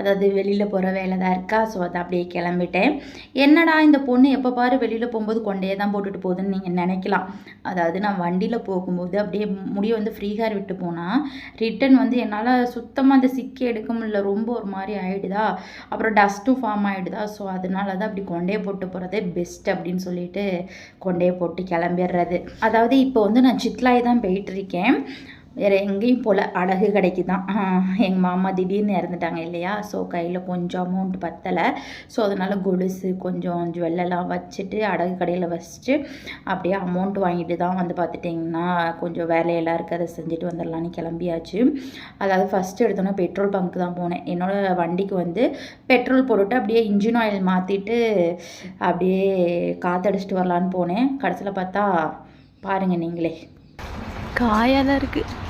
அதாவது வெளியில் போகிற வேலை தான் இருக்கா? ஸோ அதை அப்படியே கிளம்பிட்டேன். என்னடா இந்த பொண்ணு எப்போ பாரு வெளியில் போகும்போது கொண்டே தான் போட்டுட்டு போகுதுன்னு நீங்கள் நினைக்கலாம். அதாவது நான் வண்டியில் போகும்போது அப்படியே முடியை வந்து ஃப்ரீ விட்டு போனால் ரிட்டன் வந்து என்னால் சுத்தமாக அந்த சிக்கி எடுக்க முடியல. ரொம்ப ஒரு மாதிரி ஆகிடுதா அப்புறம் டஸ்ட்டும் ஃபார்ம் ஆகிடுதா ஸோ அதனால தான் அப்படி கொண்டே போட்டு போகிறதே பெஸ்ட் அப்படின்னு சொல்லிட்டு கொண்டே போட்டு கிளம்பிடுறது. அதாவது இப்போ வந்து நான் சித்லாய் தான் போயிட்டுருக்கேன் வேறு எங்கேயும் போல் அடகு கடைக்கு தான் எங்கள் மாமா திடீர்னு இறந்துட்டாங்க இல்லையா? ஸோ கையில் கொஞ்சம் அமௌண்ட் பத்தலை. ஸோ அதனால் கொலுசு கொஞ்சம் ஜுவல்லெல்லாம் வச்சுட்டு அடகு கடையில் வச்சுட்டு அப்படியே அமௌண்ட் வாங்கிட்டு தான் வந்து பார்த்துட்டிங்கன்னா கொஞ்சம் வேலையெல்லாம் இருக்குது அதை செஞ்சுட்டு வந்துடலான்னு கிளம்பியாச்சு. அதாவது ஃபஸ்ட்டு எடுத்தோன்னே பெட்ரோல் பங்க் தான் போனேன். என்னோடய வண்டிக்கு வந்து பெட்ரோல் போட்டுட்டு அப்படியே இன்ஜின் ஆயில் மாற்றிட்டு அப்படியே காற்றடிச்சிட்டு வரலான்னு போனேன். கடைசியில் பார்த்தா பாருங்கள் நீங்களே. காயாக தான் இருக்குது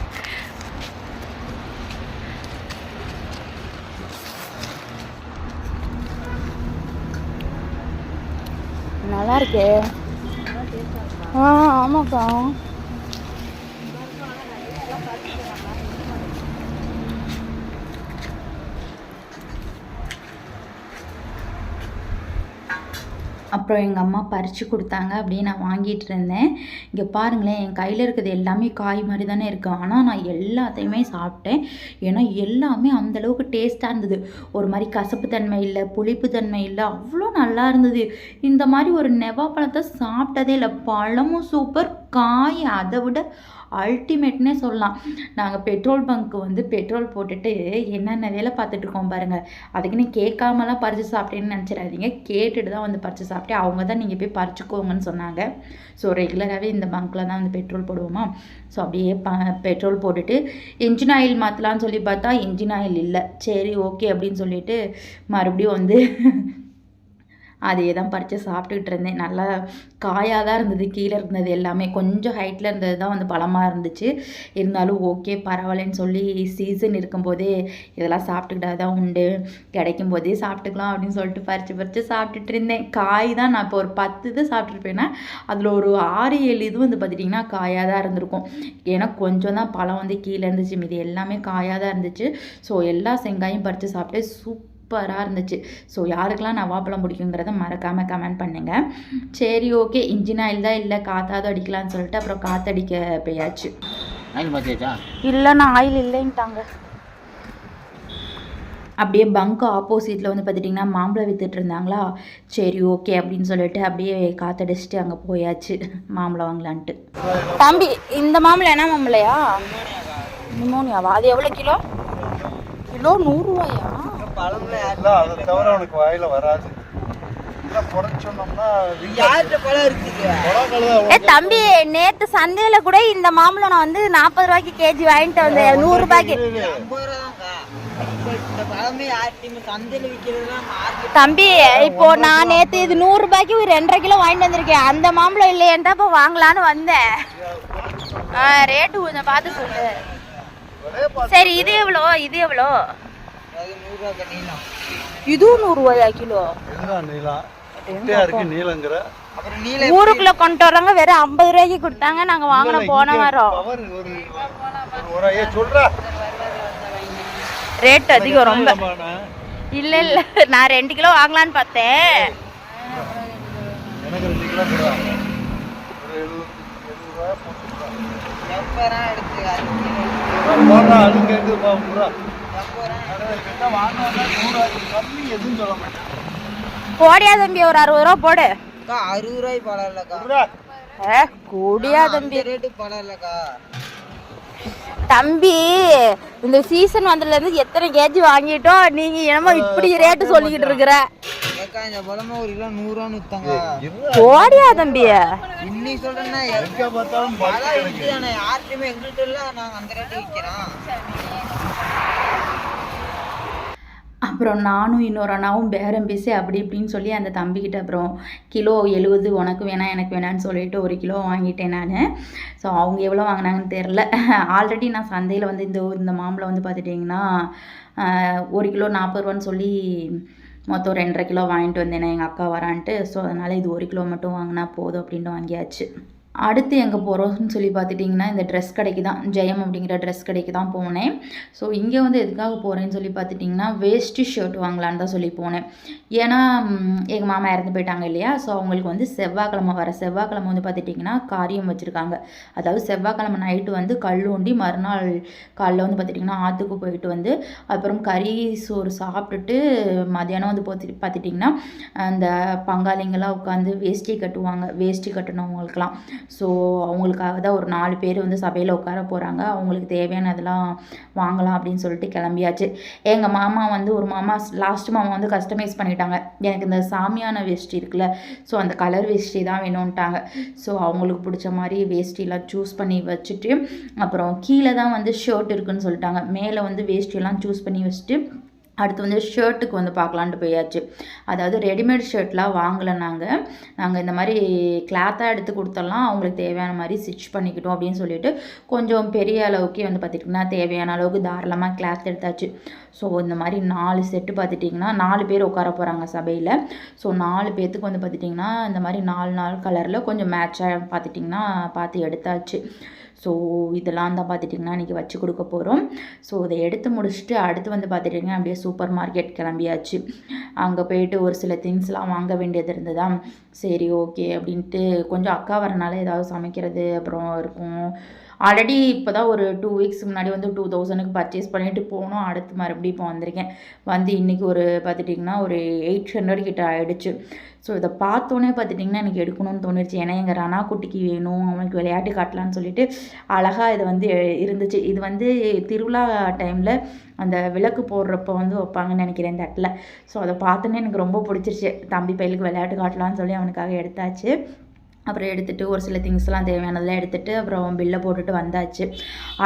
நல்லா இருக்கே ஆ ஆமாக்கா. அப்புறம் எங்கள் அம்மா பறித்து கொடுத்தாங்க அப்படியே நான் வாங்கிட்டு இருந்தேன். இங்கே பாருங்களேன் என் கையில் இருக்கிறது எல்லாமே காய் மாதிரி தானே இருக்குது ஆனால் நான் எல்லாத்தையுமே சாப்பிட்டேன். ஏன்னா எல்லாமே அந்தளவுக்கு டேஸ்ட்டாக இருந்தது. ஒரு மாதிரி கசப்பு தன்மை இல்லை புளிப்பு தன்மை இல்லை அவ்வளோ நல்லா இருந்தது. இந்த மாதிரி ஒரு நெவா பழத்தை சாப்பிட்டதே இல்லை. பழமும் சூப்பர் காய் அதை விட அல்டிமேட்னே சொல்லலாம். நாங்கள் பெட்ரோல் பங்க்கு வந்து பெட்ரோல் போட்டுட்டு என்னென்ன வேலை பார்த்துட்டு இருக்கோம் பாருங்கள் அதுக்குன்னு கேட்காமலாம் பறித்து சாப்பிட்டேன்னு நினச்சிடாதீங்க. கேட்டுட்டு தான் வந்து பறித்து சாப்பிட்டேன் அவங்க தான் நீங்கள் போய் பறிச்சுக்கோங்கன்னு சொன்னாங்க. ஸோ ரெகுலராகவே இந்த பங்க்கில் தான் வந்து பெட்ரோல் போடுவோமா? ஸோ அப்படியே ப பெட்ரோல் போட்டுட்டு இன்ஜின் ஆயில் மாற்றலான்னு சொல்லி பார்த்தா இன்ஜின் ஆயில் இல்லை. சரி ஓகே அப்படின்னு சொல்லிட்டு மறுபடியும் வந்து அதே தான் பறித்து சாப்பிட்டுக்கிட்டு இருந்தேன் நல்லா காயாக தான் இருந்தது கீழே இருந்தது எல்லாமே. கொஞ்சம் ஹைட்டில் இருந்தது தான் வந்து பழமாக இருந்துச்சு. இருந்தாலும் ஓகே பரவாயில்லன்னு சொல்லி சீசன் இருக்கும்போதே இதெல்லாம் சாப்பிட்டுக்கிட்டா தான் உண்டு. கிடைக்கும் போதே சாப்பிட்டுக்கலாம் அப்படின்னு சொல்லிட்டு பறித்து பறித்து சாப்பிட்டுட்டு இருந்தேன் காய் தான் நான் இப்போ ஒரு பத்து இது சாப்பிட்ருப்பேன்னா அதில் ஒரு ஆறு ஏழு இது வந்து பார்த்துட்டிங்கன்னா காயாக தான் இருந்திருக்கும். ஏன்னா கொஞ்சம் தான் பழம் வந்து கீழே இருந்துச்சு மீதி எல்லாமே காயாக தான் இருந்துச்சு. ஸோ எல்லா செங்காயும் பறித்து சாப்பிட்டு சூப் சூப்பராக இருந்துச்சு. ஸோ யாருக்கெல்லாம் நவாப்பழம் பிடிக்குங்கிறத மறக்காமல் கமெண்ட் பண்ணுங்கள் சரி ஓகே இன்ஜின் ஆயில் தான் இல்லை காத்தாது அடிக்கலாம்னு சொல்லிட்டு அப்புறம் காத்தடிக்க போயாச்சு. ஆயில் மாற்றியாச்சா இல்லைண்ணா ஆயில் இல்லைன்ட்டாங்க. அப்படியே பங்க் ஆப்போசிட்டில் வந்து பார்த்துட்டிங்கன்னா மாம்பழம் வித்துட்டு இருந்தாங்களா? சரி ஓகே அப்படின்னு சொல்லிட்டு அப்படியே காத்தடிச்சிட்டு அங்கே போயாச்சு. மாம்பழம் வாங்கலான்ட்டு. தம்பி இந்த மாம்பழம் என்ன மாம்பழையா? நிமோனியாவா? அது எவ்வளோ கிலோ? கிலோ நூறுரூவாயா இல்லை அதை தவிர அவனுக்கு வாயில வராது. இல்லை புடச்சு சொன்னோம்னா ஏ தம்பி நேத்து சந்தையில கூட இந்த மாம்பழம் நான் வந்து நாற்பது ரூபாய்க்கு கேஜி வாங்கிட்டு வந்தேன். நூறு ரூபாய்க்கு. தம்பி இப்போ நான் நேத்து இது நூறு ரூபாய்க்கு ஒரு ரெண்டரை கிலோ வாங்கிட்டு வந்திருக்கேன். அந்த மாம்பழம் இல்லையேன்டா இப்போ வாங்கலான்னு வந்தேன். ரேட்டு கொஞ்சம் பார்த்து சொல்லு. சரி இது எவ்வளோ? இது எவ்வளோ? இதுவும் நூறுரூவாயா கிலோ? நீளங்கிற. ஊருக்குள்ள கொண்டு வர்றாங்க வெறும் ஐம்பது ரூபாய்க்கு கொடுத்தாங்க நாங்க வாங்கின போன வாரம். ரேட் அதிகம் ரொம்ப. இல்ல இல்ல நான் ரெண்டு கிலோ வாங்கலான்னு பார்த்தேன். எனக்கு போடியா தம்பி ஒரு அறுபது ரூபா போடு. அறுபது ரூபாய் பழம் இல்லக்கா கூடியா தம்பி. ரேட்டு பழம் இல்லக்கா தம்பி இந்த சீசன் வந்ததுல இருந்து எத்தனை கேஜி வாங்கிட்டோம்? நீங்க என்னமோ இப்படி ரேட்டு சொல்லிக்கிட்டு இருக்கிற. இந்த பழமா ஒரு கிலோ வித்தாங்க. போடியா தம்பி. இன்னைக்கு சொல்றேன்னா எங்க பார்த்தாலும் யார்கிட்டயுமே எங்கள்கிட்ட இல்ல நாங்க அந்த ரேட்டு விற்கிறோம் அப்புறம் நானும் இன்னொரு அண்ணாவும் பேரம் பேசி அப்படி இப்படின்னு சொல்லி அந்த தம்பிக்கிட்ட அப்புறம் கிலோ எழுபது உனக்கு வேணாம் எனக்கு வேணான்னு சொல்லிட்டு ஒரு கிலோ வாங்கிட்டேன் நான். ஸோ அவங்க எவ்வளோ வாங்கினாங்கன்னு தெரில ஆல்ரெடி நான் சந்தையில் வந்து இந்த இந்த மாம்பழம் வந்து பார்த்துட்டிங்கன்னா ஒரு கிலோ நாற்பது ரூபான்னு சொல்லி மொத்தம் ரெண்டரை கிலோ வாங்கிட்டு வந்தேன் எங்கள் அக்கா வரான்ட்டு. ஸோ அதனால் இது ஒரு கிலோ மட்டும் வாங்கினா போதும் அப்படின்ட்டு வாங்கியாச்சு. அடுத்து எங்கே போகிறோம்னு சொல்லி பார்த்துட்டிங்கன்னா இந்த ட்ரெஸ் கடைக்கு தான் ஜெயம் அப்படிங்கிற ட்ரெஸ் கடைக்கு தான் போனேன். ஸோ இங்கே வந்து எதுக்காக போகிறேன்னு சொல்லி பார்த்துட்டிங்கன்னா வேஷ்டி ஷர்ட் வாங்கலான்னு தான் சொல்லி போனேன். ஏன்னா எங்கள் மாமா இறந்து போயிட்டாங்க இல்லையா? ஸோ அவங்களுக்கு வந்து செவ்வாய்க்கிழமை வர செவ்வாய்க்கிழமை வந்து பார்த்துட்டிங்கன்னா காரியம் வச்சுருக்காங்க. அதாவது செவ்வாய்க்கிழமை நைட்டு வந்து கல் மறுநாள் காலைல வந்து பார்த்துட்டிங்கன்னா ஆற்றுக்கு போயிட்டு வந்து அப்புறம் கறி சோறு சாப்பிட்டுட்டு மதியானம் வந்து பார்த்து பார்த்துட்டிங்கன்னா அந்த பங்காளிங்கெல்லாம் உட்காந்து வேஷ்டி கட்டுவாங்க. வேஷ்டி கட்டணவங்களுக்கெல்லாம் ஸோ அவங்களுக்காக தான் ஒரு நாலு பேர் வந்து சபையில் உட்கார போகிறாங்க அவங்களுக்கு தேவையானதெல்லாம் வாங்கலாம் அப்படின்னு சொல்லிட்டு கிளம்பியாச்சு. எங்கள் மாமா வந்து ஒரு மாமா லாஸ்ட் மாமா வந்து கஸ்டமைஸ் பண்ணிட்டாங்க. எனக்கு இந்த சாமியான வேஷ்டி இருக்குல்ல ஸோ அந்த கலர் வேஷ்டி தான் வேணும்ன்ட்டாங்க ஸோ அவங்களுக்கு பிடிச்ச மாதிரி வேஷ்டிலாம் சூஸ் பண்ணி வச்சுட்டு அப்புறம் கீழே தான் வந்து ஷர்ட் இருக்குன்னு சொல்லிட்டாங்க. மேலே வந்து வேஷ்டியெல்லாம் சூஸ் பண்ணி வச்சுட்டு அடுத்து வந்து ஷர்ட்டுக்கு வந்து பார்க்கலான்ட்டு போயாச்சு. அதாவது ரெடிமேட் ஷர்ட்லாம் வாங்கலை நாங்கள் நாங்கள் இந்த மாதிரி கிளாத்தாக எடுத்து கொடுத்தலாம் அவங்களுக்கு தேவையான மாதிரி ஸ்டிச் பண்ணிக்கிட்டோம் அப்படின்னு சொல்லிட்டு கொஞ்சம் பெரிய அளவுக்கு வந்து பார்த்துட்டிங்கன்னா தேவையான அளவுக்கு தாராளமாக கிளாத் எடுத்தாச்சு. ஸோ இந்த மாதிரி நாலு செட்டு பார்த்துட்டிங்கன்னா நாலு பேர் உட்கார போகிறாங்க சபையில். ஸோ நாலு பேர்த்துக்கு வந்து பார்த்துட்டிங்கன்னா இந்த மாதிரி நாலு நாலு கலரில் கொஞ்சம் மேட்சாக பார்த்துட்டிங்கன்னா பார்த்து எடுத்தாச்சு. ஸோ இதெல்லாம் தான் பார்த்துட்டிங்கன்னா இன்றைக்கி வச்சு கொடுக்க போகிறோம் ஸோ இதை எடுத்து முடிச்சுட்டு அடுத்து வந்து பார்த்துட்டிங்கன்னா அப்படியே சூப்பர் மார்க்கெட் கிளம்பியாச்சு. அங்கே போயிட்டு ஒரு சில திங்ஸ்லாம் வாங்க வேண்டியது இருந்ததா? சரி ஓகே அப்படின்ட்டு கொஞ்சம் அக்கா வரனால ஏதாவது சமைக்கிறது அப்புறம் இருக்கும். ஆல்ரெடி இப்போ தான் ஒரு டூ வீக்ஸ் முன்னாடி வந்து டூ தௌசண்ட்க்கு பர்ச்சேஸ் பண்ணிவிட்டு போனோம். அடுத்து மறுபடியும் இப்போ வந்திருக்கேன். வந்து இன்றைக்கி ஒரு பார்த்துட்டிங்கன்னா ஒரு எயிட் ஹண்ட்ரட் கிட்ட ஆகிடுச்சு ஸோ இதை பார்த்தோன்னே பார்த்துட்டிங்கன்னா எனக்கு எடுக்கணும்னு தோணுச்சு ஏன்னா எங்கள் ரணா குட்டிக்கு வேணும். அவனுக்கு விளையாட்டு காட்டலான்னு சொல்லிட்டு அழகாக இது வந்து இருந்துச்சு. இது வந்து திருவிழா டைமில் அந்த விளக்கு போடுறப்ப வந்து வைப்பாங்கன்னு நினைக்கிறேன் இந்த இடத்துல. ஸோ அதை பார்த்தோன்னே எனக்கு ரொம்ப பிடிச்சிருச்சு. தம்பி பையலுக்கு விளையாட்டு காட்டலான்னு சொல்லி அவனுக்காக எடுத்தாச்சு. அப்புறம் எடுத்துகிட்டு ஒரு சில திங்ஸ்லாம் தேவையானதெல்லாம் எடுத்துகிட்டு அப்புறம் பில்லை போட்டுட்டு வந்தாச்சு.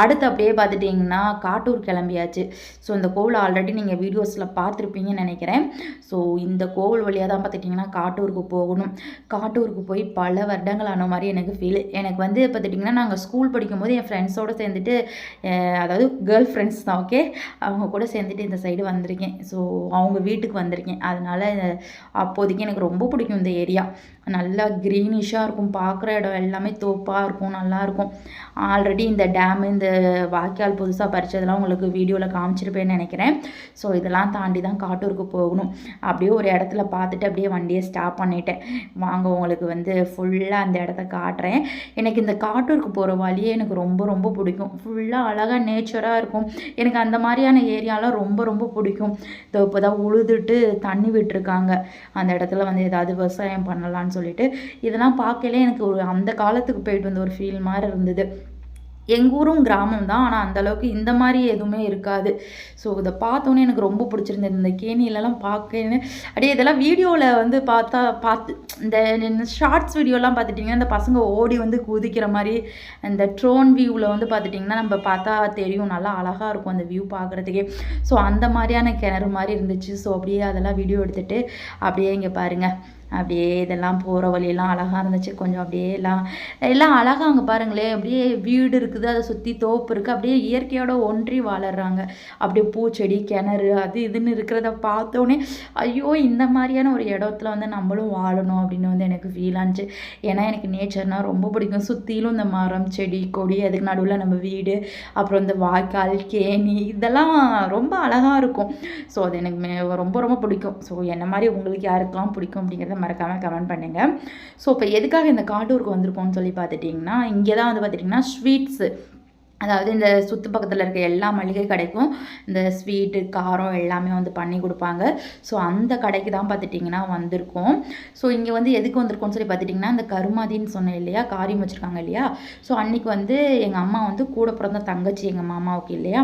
அடுத்து அப்படியே பார்த்துட்டிங்கன்னா காட்டூர் கிளம்பியாச்சு. ஸோ இந்த கோவில் ஆல்ரெடி நீங்கள் வீடியோஸில் பார்த்துருப்பீங்கன்னு நினைக்கிறேன். ஸோ இந்த கோவில் வழியாக தான் பார்த்துட்டிங்கன்னா காட்டூருக்கு போகணும். காட்டூருக்கு போய் பல வருடங்கள் ஆன மாதிரி எனக்கு ஃபீல் எனக்கு வந்து பார்த்துட்டிங்கன்னா நாங்கள் ஸ்கூல் படிக்கும்போது என் ஃப்ரெண்ட்ஸோடு சேர்ந்துட்டு அதாவது கேர்ள் ஃப்ரெண்ட்ஸ் தான் ஓகே அவங்க கூட சேர்ந்துட்டு இந்த சைடு வந்திருக்கேன். ஸோ அவங்க வீட்டுக்கு வந்திருக்கேன். அதனால் அப்போதைக்கு எனக்கு ரொம்ப பிடிக்கும் இந்த ஏரியா நல்லா க்ரீனிஷாக இருக்கும் பார்க்குற இடம் எல்லாமே தோப்பாக இருக்கும் நல்லாயிருக்கும். ஆல்ரெடி இந்த டேம் இந்த வாய்க்கால் புதுசாக பறிச்சதெல்லாம் உங்களுக்கு வீடியோவில் காமிச்சிருப்பேன்னு நினைக்கிறேன். ஸோ இதெல்லாம் தாண்டி தான் காட்டூருக்கு போகணும். அப்படியே ஒரு இடத்துல பார்த்துட்டு அப்படியே வண்டியை ஸ்டாப் பண்ணிட்டேன். வாங்க உங்களுக்கு வந்து ஃபுல்லாக அந்த இடத்த காட்டுறேன். எனக்கு இந்த காட்டூருக்கு போகிற வழியே எனக்கு ரொம்ப ரொம்ப பிடிக்கும். ஃபுல்லாக அழகாக நேச்சராக இருக்கும். எனக்கு அந்த மாதிரியான ஏரியாலாம் ரொம்ப ரொம்ப பிடிக்கும். இதோ இப்போ தான் உழுதுட்டு தண்ணி விட்டுருக்காங்க. அந்த இடத்துல வந்து ஏதாவது விவசாயம் பண்ணலான்னு சொல்லிட்டு. இதெல்லாம் பார்க்கல எனக்கு ஒரு அந்த காலத்துக்கு போயிட்டு வந்த ஒரு ஃபீல் மாதிரி இருந்தது. எங்கள் ஊரும் கிராமம் தான். ஆனால் அந்தளவுக்கு இந்த மாதிரி எதுவுமே இருக்காது. ஸோ இதை பார்த்தோன்னே எனக்கு ரொம்ப பிடிச்சிருந்தது. இந்த கேணியிலலாம் பார்க்க அப்படியே இதெல்லாம் வீடியோவில் வந்து பார்த்தா பார்த்து இந்த ஷார்ட்ஸ் வீடியோலாம் பார்த்துட்டிங்கன்னா இந்த பசங்க ஓடி வந்து குதிக்கிற மாதிரி இந்த ட்ரோன் வியூவில் வந்து பார்த்துட்டிங்கன்னா நம்ம பார்த்தா தெரியும். நல்லா அழகாக இருக்கும் அந்த வியூ பார்க்குறதுக்கே. ஸோ அந்த மாதிரியான கிணறு மாதிரி இருந்துச்சு. ஸோ அப்படியே அதெல்லாம் வீடியோ எடுத்துகிட்டு அப்படியே இங்கே பாருங்கள் அப்படியே இதெல்லாம் போகிற வழியெல்லாம் அழகாக இருந்துச்சு. கொஞ்சம் அப்படியே எல்லாம் எல்லாம் அழகாக அங்கே பாருங்களேன். அப்படியே வீடு இருக்குது அதை சுற்றி தோப்பு இருக்குது அப்படியே இயற்கையோட ஒன்றி வளர்கிறாங்க அப்படியே பூச்செடி கிணறு அது இதுன்னு இருக்கிறத பார்த்தோன்னே ஐயோ இந்த மாதிரியான ஒரு இடத்துல வந்து நம்மளும் வாழணும் அப்படின்னு வந்து எனக்கு ஃபீல் ஆனிச்சு. ஏன்னா எனக்கு நேச்சர்னால் ரொம்ப பிடிக்கும். சுற்றிலும் இந்த மரம் செடி கொடி அதுக்கு நடுவில் நம்ம வீடு அப்புறம் இந்த வாய்க்கால் கேணி இதெல்லாம் ரொம்ப அழகாக இருக்கும். ஸோ அது எனக்கு மே- ரொம்ப ரொம்ப பிடிக்கும். ஸோ என்ன மாதிரி உங்களுக்கு யாருக்கெல்லாம் பிடிக்கும் அப்படிங்கிறத மறக்காமல் கமெண்ட் பண்ணுங்கள் ஸோ இப்போ எதுக்காக இந்த காட்டூருக்கு வந்திருக்கோம்னு சொல்லி பார்த்துட்டிங்கன்னா இங்கே தான் வந்து பார்த்துட்டிங்கன்னா ஸ்வீட்ஸு அதாவது இந்த சுற்று பக்கத்தில் இருக்க எல்லா மளிகை கடைக்கும் இந்த ஸ்வீட்டு காரம் எல்லாமே வந்து பண்ணி கொடுப்பாங்க. ஸோ அந்த கடைக்கு தான் பார்த்துட்டிங்கன்னா வந்திருக்கோம். ஸோ இங்கே வந்து எதுக்கு வந்திருக்கோம்னு சொல்லி பார்த்துட்டிங்கன்னா இந்த கருமாதின்னு சொன்னேன் இல்லையா? காரியம் வச்சுருக்காங்க இல்லையா? ஸோ அன்றைக்கி வந்து எங்கள் அம்மா வந்து கூட பிறந்த தங்கச்சி எங்கள் மாமாவுக்கு இல்லையா?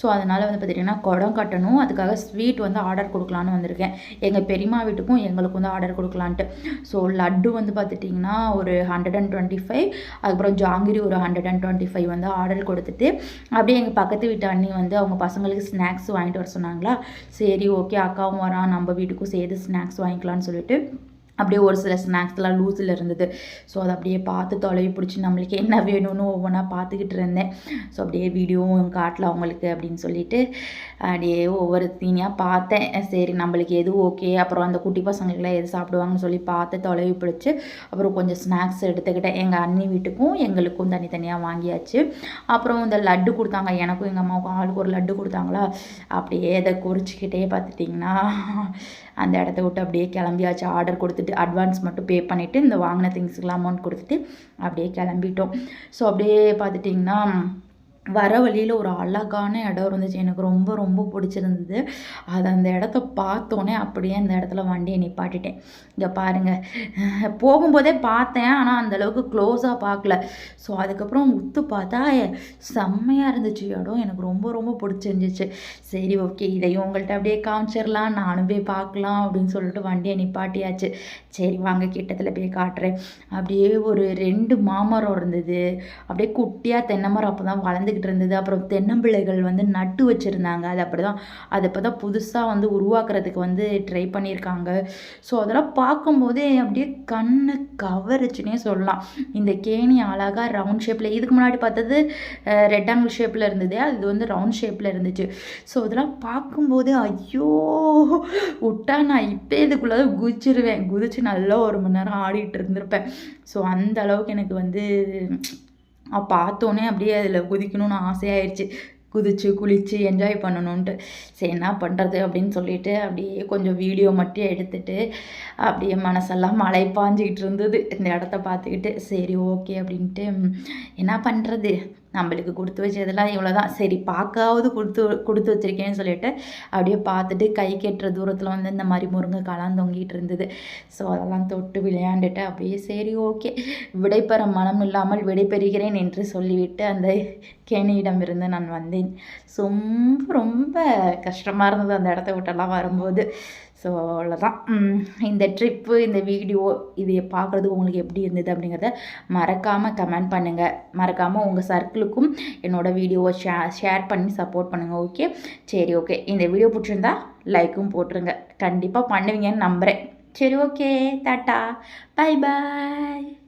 ஸோ அதனால் வந்து பார்த்துட்டிங்கன்னா குடம் கட்டணும். அதுக்காக ஸ்வீட் வந்து ஆர்டர் கொடுக்கலான்னு வந்திருக்கேன். எங்கள் பெரியம்மா வீட்டுக்கும் எங்களுக்கு வந்து ஆர்டர் கொடுக்கலான்ட்டு. ஸோ லட்டு வந்து பார்த்துட்டிங்கன்னா ஒரு ஹண்ட்ரட் அண்ட் டுவெண்ட்டி ஃபைவ் அதுக்கப்புறம் ஜாங்கிரி ஒரு ஹண்ட்ரட் அண்ட் டுவெண்ட்டி ஃபைவ் வந்து ஆர்டர் கொடுத்துட்டு அப்படியே எங்கள் பக்கத்து வீட்டு அண்ணி வந்து அவங்க பசங்களுக்கு ஸ்நாக்ஸ் வாங்கிட்டு வர சொன்னாங்களா? சரி ஓகே அக்காவும் வரான். நம்ம வீட்டுக்கும் சேர்த்து ஸ்நாக்ஸ் வாங்கிக்கலாம்னு சொல்லிட்டு அப்படியே ஒரு சில ஸ்நாக்ஸ்லாம் லூஸில் இருந்தது. ஸோ அதை அப்படியே பார்த்து தொலைவி பிடிச்சி நம்மளுக்கு என்ன வேணும்னு ஒவ்வொன்றா பார்த்துக்கிட்டு இருந்தேன். ஸோ அப்படியே வீடியோவும் காட்டலாம் அவங்களுக்கு அப்படின்னு சொல்லிட்டு அப்படியே ஒவ்வொரு தீனியாக பார்த்தேன். சரி நம்மளுக்கு எது ஓகே அப்புறம் அந்த குட்டி பசங்களுக்குலாம் எது சாப்பிடுவாங்கன்னு சொல்லி பார்த்து தொலைவி பிடிச்சி அப்புறம் கொஞ்சம் ஸ்நாக்ஸ் எடுத்துக்கிட்டேன். எங்கள் அண்ணி வீட்டுக்கும் எங்களுக்கும் தனித்தனியாக வாங்கியாச்சு. அப்புறம் இந்த லட்டு கொடுத்தாங்க. எனக்கும் எங்கள் அம்மாவுக்கும் ஆளுக்கு ஒரு லட்டு கொடுத்தாங்களா? அப்படியே அதை குறிச்சிக்கிட்டே பார்த்துட்டிங்கன்னா அந்த இடத்த விட்டு அப்படியே கிளம்பியாச்சு. ஆர்டர் கொடுத்துட்டு அட்வான்ஸ் மட்டும் பே பண்ணிவிட்டு இந்த வாங்கின திங்ஸுக்கெலாம் அமௌண்ட் கொடுத்துட்டு அப்படியே கிளம்பிட்டோம். ஸோ அப்படியே பார்த்துட்டிங்கன்னா வர வழியில் ஒரு அழகான இடம் இருந்துச்சு. எனக்கு ரொம்ப ரொம்ப பிடிச்சிருந்தது. அது அந்த இடத்த பார்த்தோன்னே அப்படியே அந்த இடத்துல வண்டியை நிப்பாட்டிட்டேன். இங்கே பாருங்கள் போகும்போதே பார்த்தேன். ஆனால் அந்தளவுக்கு க்ளோஸாக பார்க்கல. ஸோ அதுக்கப்புறம் உத்து பார்த்தா செம்மையாக இருந்துச்சு. இடம் எனக்கு ரொம்ப ரொம்ப பிடிச்சிருந்துச்சு. சரி ஓகே இதையும் உங்கள்கிட்ட அப்படியே காமிச்சிடலாம் நானும் போய் பார்க்கலாம் அப்படின்னு சொல்லிட்டு வண்டியை நிப்பாட்டியாச்சு. சரி வாங்க கிட்டத்தில் போய் காட்டுறேன். அப்படியே ஒரு ரெண்டு மாமரம் இருந்தது. அப்படியே குட்டியாக தென்னை மரம் அப்போ தான் வளர்ந்துக்கிட்டு இருந்தது. அப்புறம் தென்னம்பிள்ளைகள் வந்து நட்டு வச்சுருந்தாங்க. அது அப்படி தான் அது இப்போ தான் புதுசாக வந்து உருவாக்குறதுக்கு வந்து ட்ரை பண்ணியிருக்காங்க. ஸோ அதெல்லாம் பார்க்கும்போதே அப்படியே கண்ணு கவருச்சுன்னே சொல்லலாம். இந்த கேணி அழகாக ரவுண்ட் ஷேப்பில் இதுக்கு முன்னாடி பார்த்தது ரெக்டாங்கிள் ஷேப்பில் இருந்தது அது வந்து ரவுண்ட் ஷேப்பில் இருந்துச்சு. ஸோ அதெல்லாம் பார்க்கும்போது ஐயோ விட்டா நான் இப்போ இதுக்குள்ளே குதிச்சிருவேன். குதிச்சு நல்லா ஒரு மணி நேரம் ஆடிட்டு இருந்திருப்பேன். ஸோ அந்த அளவுக்கு எனக்கு வந்து பார்த்தோன்னே அப்படியே அதில் குதிக்கணும்னு ஆசையாயிடுச்சு குதிச்சு குளித்து என்ஜாய் பண்ணணுன்ட்டு சரி என்ன பண்ணுறது அப்படின்னு சொல்லிட்டு அப்படியே கொஞ்சம் வீடியோ மட்டும் எடுத்துட்டு அப்படியே மனசெல்லாம் மழை பாஞ்சிக்கிட்டு இருந்தது. இந்த இடத்த பார்த்துக்கிட்டு சரி ஓகே அப்படின்ட்டு என்ன பண்ணுறது நம்மளுக்கு கொடுத்து வச்சதெல்லாம் இவ்வளோ தான் சரி பார்க்காவது கொடுத்து கொடுத்து வச்சிருக்கேன்னு சொல்லிட்டு அப்படியே பார்த்துட்டு கை கெட்டுற தூரத்தில் வந்து இந்த மாதிரி முருங்கைக்காலாம் தொங்கிட்டு இருந்தது. ஸோ அதெல்லாம் தொட்டு விளையாண்டுட்டு அப்படியே சரி ஓகே விடைபெற மனம் இல்லாமல் விடைபெறுகிறேன் என்று சொல்லிவிட்டு அந்த கேணியிடமிருந்து நான் வந்தேன். ரொம்ப ரொம்ப கஷ்டமாக இருந்தது அந்த இடத்த விட்டெல்லாம் வரும்போது. ஸோ அவ்வளோதான் இந்த ட்ரிப்பு இந்த வீடியோ இது பார்க்குறது உங்களுக்கு எப்படி இருந்தது அப்படிங்கிறத மறக்காமல் கமெண்ட் பண்ணுங்கள் மறக்காமல் உங்கள் சர்க்கிளுக்கும் என்னோடய வீடியோவை ஷே ஷேர் பண்ணி சப்போர்ட் பண்ணுங்கள் ஓகே சரி ஓகே இந்த வீடியோ பிடிச்சிருந்தா லைக்கும் போட்டுருங்க. கண்டிப்பாக பண்ணுவீங்கன்னு நம்புகிறேன் சரி ஓகே டாட்டா பை பாய்